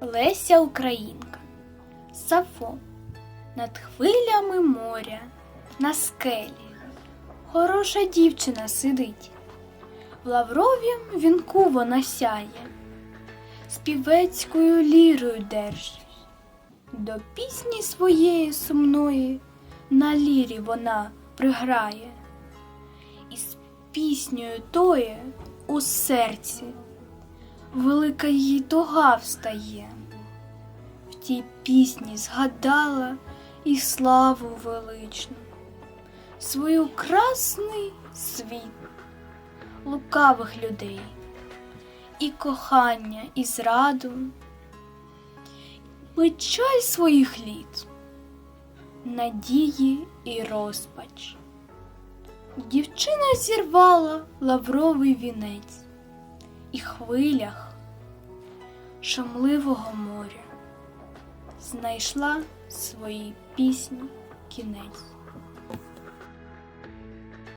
Леся Українка, Сафо, над хвилями моря, на скелі. Хороша дівчина сидить, в лавровім вінку вона сяє, співецькою лірою держить. До пісні своєї сумної на лірі вона приграє, і з піснею тої у серці велика їй туга встає. В тій пісні згадала і славу величну, свою красний світ, лукавих людей, і кохання, і зраду, печаль своїх літ, надії і розпач. Дівчина зірвала лавровий вінець і хвилях шумливого моря знайшла свої пісні кінець.